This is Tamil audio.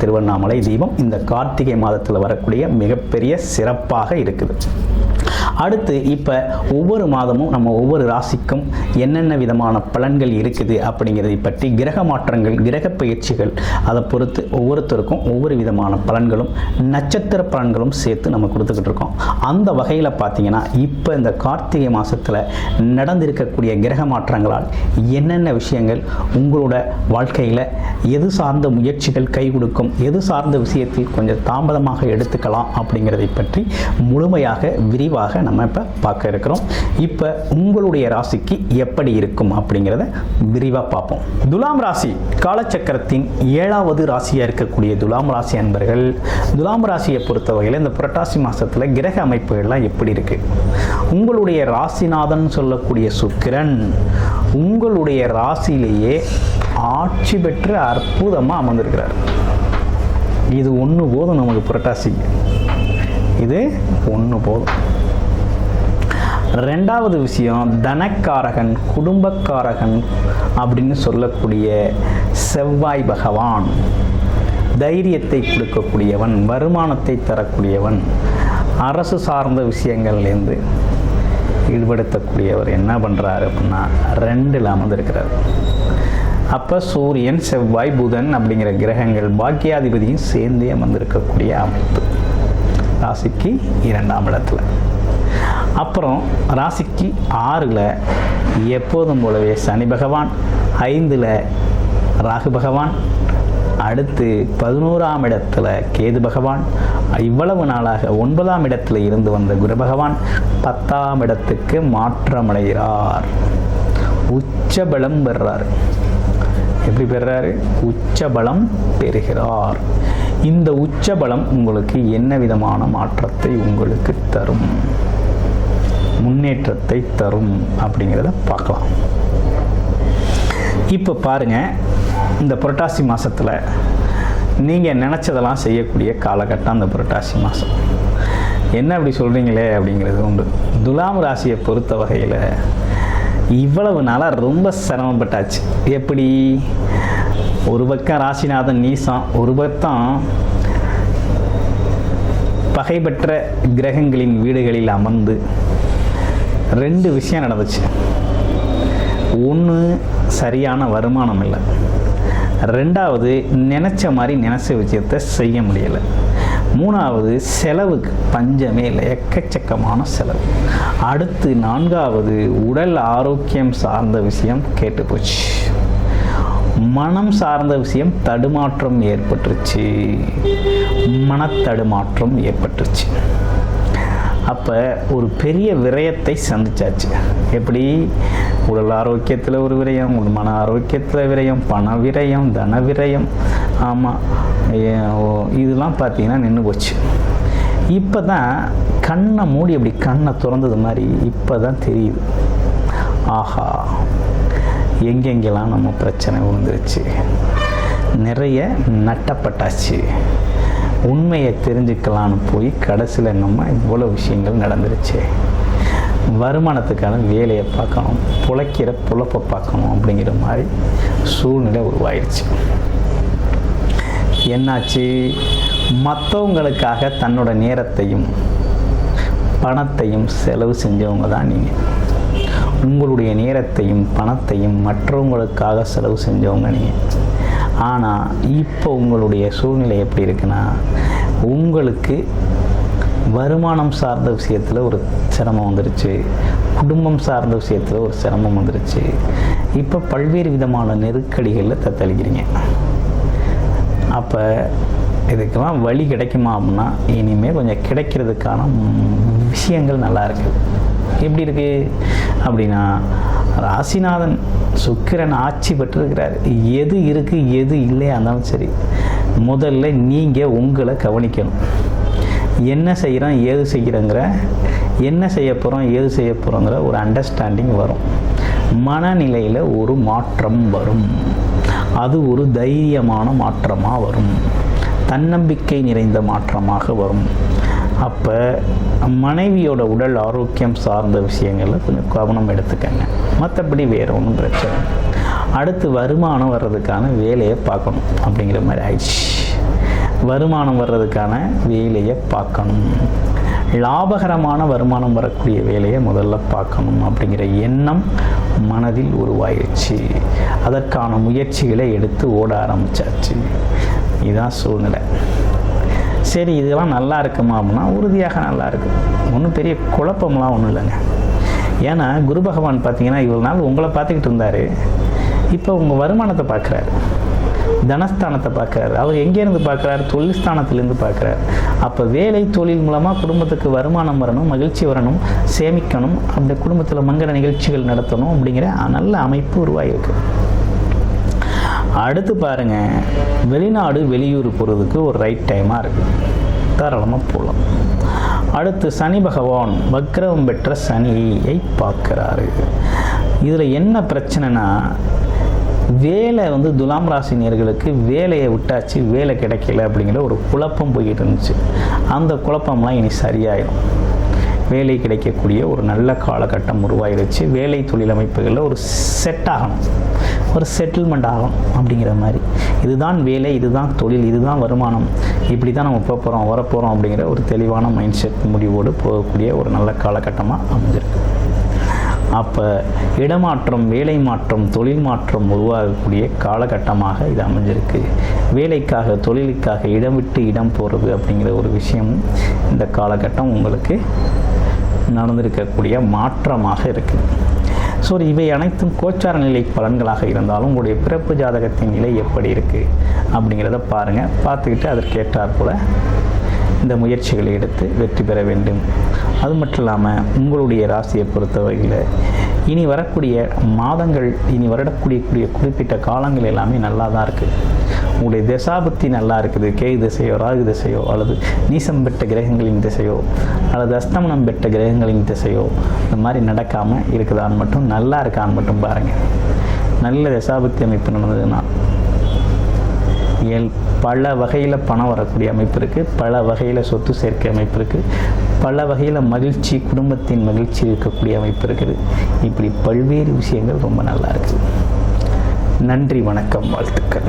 திருவண்ணாமலை தீபம் இந்த கார்த்திகை மாதத்தில் வரக்கூடிய மிகப்பெரிய சிறப்பாக இருக்குது. அடுத்து இப்போ ஒவ்வொரு மாதமும் நம்ம ஒவ்வொரு ராசிக்கும் என்னென்ன விதமான பலன்கள் இருக்குது அப்படிங்கிறதை பற்றி கிரக மாற்றங்கள் கிரக பயிற்சிகள் அதை பொறுத்து ஒவ்வொருத்தருக்கும் ஒவ்வொரு விதமான பலன்களும் நட்சத்திர பலன்களும் சேர்த்து நம்ம கொடுத்துக்கிட்டு இருக்கோம். அந்த வகையில் பார்த்தீங்கன்னா இப்போ இந்த கார்த்திகை மாதத்தில் நடந்திருக்கக்கூடிய கிரக மாற்றங்களால் என்னென்ன விஷயங்கள் உங்களோட வாழ்க்கையில் எது சார்ந்த முயற்சிகள் கை கொடுக்கும் எது சார்ந்த விஷயத்தில் கொஞ்சம் தாமதமாக எடுத்துக்கலாம் அப்படிங்கிறதை பற்றி முழுமையாக விரிவாக நம்ம இப்போ பார்க்க இருக்கிறோம். இப்போ உங்களுடைய ராசிக்கு எப்படி இருக்கும் அப்படிங்கிறத விரிவாக பார்ப்போம். துலாம் ராசி காலச்சக்கரத்தின் ஏழாவது ராசியாக இருக்கக்கூடிய துலாம் ராசி அன்பர்கள் துலாம் ராசியை பொறுத்தவரையில் இந்த புரட்டாசி மாதத்தில் கிரக அமைப்புகள்லாம் எப்படி இருக்குது உங்களுடைய ராசிநாதன் சொல்லக்கூடிய சுக்கிரன் உங்களுடைய ராசியிலேயே ஆட்சி பெற்று அற்புதமாக அமர்ந்திருக்கிறார். இது ஒன்று போதும் நமக்கு புரட்டாசிக்கு. இது ஒன்று போதும். ரெண்டாவது விஷயம் தனக்காரகன் குடும்பக்காரகன் அப்படின்னு சொல்லக்கூடிய செவ்வாய் பகவான். தைரியத்தை கொடுக்கக்கூடியவன் வருமானத்தை தரக்கூடியவன். அரசு சார்ந்த விஷயங்கள்லேருந்து ஈடுபடுத்தக்கூடியவர் என்ன பண்ணுறாரு அப்படின்னா ரெண்டில் அமர்ந்திருக்கிறார். அப்போ சூரியன் செவ்வாய் புதன் அப்படிங்கிற கிரகங்கள் பாக்கியாதிபதியும் சேர்ந்தே அமர்ந்திருக்கக்கூடிய அமைப்பு. ராசிக்கு இரண்டாம் இடத்துல. அப்புறம் ராசிக்கு ஆறில் எப்போதும் போலவே சனி பகவான் ஐந்தில் ராகு பகவான் அடுத்து பதினோராம் இடத்துல கேது பகவான் இவ்வளவு நாளாக ஒன்பதாம் இடத்துல இருந்து வந்த குரு பகவான் பத்தாம் இடத்துக்கு மாற்றமடைகிறார். உச்சபலம் பெறார் எப்படி பெறாரு உச்சபலம் பெறுகிறார். இந்த உச்சபலம் உங்களுக்கு என்ன விதமான மாற்றத்தை உங்களுக்கு தரும்? முன்னேற்றத்தை தரும் அப்படிங்கிறத பார்க்கலாம். இப்போ பாருங்க இந்த புரட்டாசி மாதத்தில் நீங்கள் நினச்சதெல்லாம் செய்யக்கூடிய காலகட்டம் அந்த புரட்டாசி மாதம் என்ன அப்படி சொல்கிறீங்களே அப்படிங்கிறது உண்டு. துலாம் ராசியை பொறுத்த வகையில் இவ்வளவு நாளாக ரொம்ப சிரமப்பட்டாச்சு. எப்படி? ஒரு பக்கம் ராசிநாதன் நீசம் ஒரு பக்கம் பகைபெற்ற கிரகங்களின் வீடுகளில் அமர்ந்து ரெண்டு விஷயம் நடந்துச்சு. ஒன்று சரியான வருமானம் இல்லை. ரெண்டாவது நினச்ச மாதிரி நினச்ச விஷயத்தை செய்ய முடியலை. மூணாவது செலவுக்கு பஞ்சமே இல்லை எக்கச்சக்கமான செலவு. அடுத்து நான்காவது உடல் ஆரோக்கியம் சார்ந்த விஷயம் கேட்டு போச்சு மனம் சார்ந்த விஷயம் தடுமாற்றம் ஏற்பட்டுருச்சு. மனத்தடுமாற்றம் ஏற்பட்டுருச்சு. அப்போ ஒரு பெரிய விரயத்தை சந்திச்சாச்சு. எப்படி? உடல் ஆரோக்கியத்தில் ஒரு விரயம் ஒரு மன ஆரோக்கியத்தில் விரயம் பண விரயம் தன விரயம். ஆமாம் இதெல்லாம் பார்த்தீங்கன்னா நின்று போச்சு. இப்போ தான் கண்ணை மூடி அப்படி கண்ணை திறந்தது மாதிரி இப்போ தான் தெரியுது. ஆஹா. எங்கெங்கெல்லாம் நம்ம பிரச்சனை விழுந்துருச்சு. நிறைய நட்டப்பட்டாச்சு. உண்மையை தெரிஞ்சுக்கலான்னு போய் கடைசியில் நம்ம இவ்வளோ விஷயங்கள் நடந்துருச்சு. வருமானத்துக்கான வேலையை பார்க்கணும் புழைக்கிற புழப்பை பார்க்கணும் அப்படிங்கிற மாதிரி சூழ்நிலை உருவாயிடுச்சு என்னாச்சு? மற்றவங்களுக்காக தன்னோட நேரத்தையும் பணத்தையும் செலவு செஞ்சவங்க தான் நீங்கள் உங்களுடைய நேரத்தையும் பணத்தையும் மற்றவங்களுக்காக செலவு செஞ்சவங்க நீங்கள் ஆனால் இப்போ உங்களுடைய சூழ்நிலை எப்படி இருக்குன்னா உங்களுக்கு வருமானம் சார்ந்த விஷயத்தில் ஒரு சிரமம் வந்துருச்சு. குடும்பம் சார்ந்த விஷயத்தில் ஒரு சிரமம் வந்துருச்சு. இப்போ பல்வேறு விதமான நெருக்கடிகளில் தத்தளிக்கிறீங்க அப்போ இதுக்கெல்லாம் வழி கிடைக்குமா அப்படின்னா இனிமேல் கொஞ்சம் கிடைக்கிறதுக்கான விஷயங்கள் நல்லா இருக்குது எப்படி இருக்குது அப்படின்னா ராசிநாதன் சுக்கிரன் ஆட்சி பெற்றிருக்கிறார். எது இருக்குது எது இல்லையா இருந்தாலும் சரி முதல்ல நீங்கள் உங்களை கவனிக்கணும். என்ன செய்கிறோம் ஏது செய்கிறோங்கிற என்ன செய்ய போகிறோம் ஏது செய்ய போகிறோங்கிற ஒரு அண்டர்ஸ்டாண்டிங் வரும். மனநிலையில் ஒரு மாற்றம் வரும். அது ஒரு தைரியமான மாற்றமாக வரும். தன்னம்பிக்கை நிறைந்த மாற்றமாக வரும். அப்போ மனைவியோட உடல் ஆரோக்கியம் சார்ந்த விஷயங்களில் கொஞ்சம் கவனம் எடுத்துக்கங்க. மற்றபடி வேறு ஒன்றும் பிரச்சனை அடுத்து வருமானம் வர்றதுக்கான வேலையை பார்க்கணும் அப்படிங்கிற மாதிரி ஆயிடுச்சு. வருமானம் வர்றதுக்கான வேலையை பார்க்கணும். லாபகரமான வருமானம் வரக்கூடிய வேலையை முதல்ல பார்க்கணும் அப்படிங்கிற எண்ணம் மனதில் உருவாயிடுச்சு அதற்கான முயற்சிகளை எடுத்து ஓட ஆரம்பித்தாச்சு இதுதான் சூழ்நிலை. சரி இதெல்லாம் நல்லா இருக்குமா அப்படின்னா உறுதியாக நல்லா இருக்குது ஒன்றும் பெரிய குழப்பம்லாம் ஒன்றும் இல்லைங்க. ஏன்னா குரு பகவான் பார்த்தீங்கன்னா இவ்வளோ நாள் உங்களை பார்த்துக்கிட்டு இருந்தார். இப்போ உங்கள் வருமானத்தை பார்க்குறாரு. தனஸ்தானத்தை பார்க்குறாரு. அவர் எங்கேருந்து பார்க்குறாரு? தொழில்ஸ்தானத்துலேருந்து பார்க்குறாரு. அப்போ வேலை தொழில் மூலமாக குடும்பத்துக்கு வருமானம் வரணும் மகிழ்ச்சி வரணும் சேமிக்கணும் அந்த குடும்பத்தில் மங்கள நிகழ்ச்சிகள் நடத்தணும் அப்படிங்கிற நல்ல அமைப்பு உருவாகிருக்கு அடுத்து பாருங்கள் வெளிநாடு வெளியூர் போகிறதுக்கு ஒரு ரைட் டைமாக இருக்குது தாராளமாக போகலாம் அடுத்து சனி பகவான் வக்ரவம் பெற்ற சனியை பார்க்குறாரு. இதில் என்ன பிரச்சனைனா வேலை வந்து துலாம் ராசினியர்களுக்கு வேலையை விட்டாச்சு வேலை கிடைக்கல அப்படிங்கிற ஒரு குழப்பம் போய்கிட்டு இருந்துச்சு. அந்த குழப்பம்லாம் இனி சரியாயிடும் வேலை கிடைக்கக்கூடிய ஒரு நல்ல காலகட்டம் உருவாயிருச்சு. வேலை தொழில் அமைப்புகளில் ஒரு செட் ஆகணும். ஒரு செட்டில்மெண்ட் ஆகும் அப்படிங்கிற மாதிரி. இதுதான் வேலை இதுதான் தொழில் இதுதான் வருமானம். இப்படி தான் நம்ம போக போகிறோம் வரப்போகிறோம் அப்படிங்கிற ஒரு தெளிவான மைண்ட் செட் முடிவோடு போகக்கூடிய ஒரு நல்ல காலகட்டமாக அமைஞ்சிருக்கு. அப்போ இடமாற்றம் வேலை மாற்றம் தொழில் மாற்றம் உருவாகக்கூடிய காலகட்டமாக இது அமைஞ்சிருக்கு. வேலைக்காக தொழிலுக்காக இடம் விட்டு இடம் போகிறது அப்படிங்கிற ஒரு விஷயம் இந்த காலகட்டம் உங்களுக்கு நடந்திருக்கக்கூடிய மாற்றமாக இருக்குது ஸோ இவை அனைத்தும் கோச்சார நிலை பலன்களாக இருந்தாலும் உங்களுடைய பிறப்பு ஜாதகத்தின் நிலை எப்படி இருக்குது அப்படிங்கிறத பாருங்கள் பார்த்துக்கிட்டு அதற்கேற்றார் போல் இந்த முயற்சிகளை எடுத்து வெற்றி பெற வேண்டும். அது மட்டும் இல்லாமல் உங்களுடைய ராசியை பொறுத்தவரையில் இனி வரக்கூடிய மாதங்கள் இனி வரக்கூடிய கூடிய குறிப்பிட்ட காலங்கள் எல்லாமே நல்லா தான் இருக்குது உங்களுடைய தசாபத்தி நல்லா இருக்குது. கேது திசையோ ராகு திசையோ அல்லது நீசம் பெற்ற கிரகங்களின் திசையோ அல்லது அஸ்தமனம் பெற்ற கிரகங்களின் திசையோ இந்த மாதிரி நடக்காமல் இருக்குதான்னு மட்டும் நல்லா இருக்கான்னு மட்டும் பாருங்கள் நல்ல தசாபத்தி அமைப்பு நடந்ததுன்னா ஏன் பல வகையில் பணம் வரக்கூடிய அமைப்பு இருக்குது பல வகையில் சொத்து சேர்க்கை அமைப்பு இருக்குது பல வகையில் மகிழ்ச்சி குடும்பத்தின் மகிழ்ச்சி இருக்கக்கூடிய அமைப்பு இருக்குது. இப்படி பல்வேறு விஷயங்கள் ரொம்ப நல்லா இருக்குது நன்றி வணக்கம் வாழ்த்துக்கள்.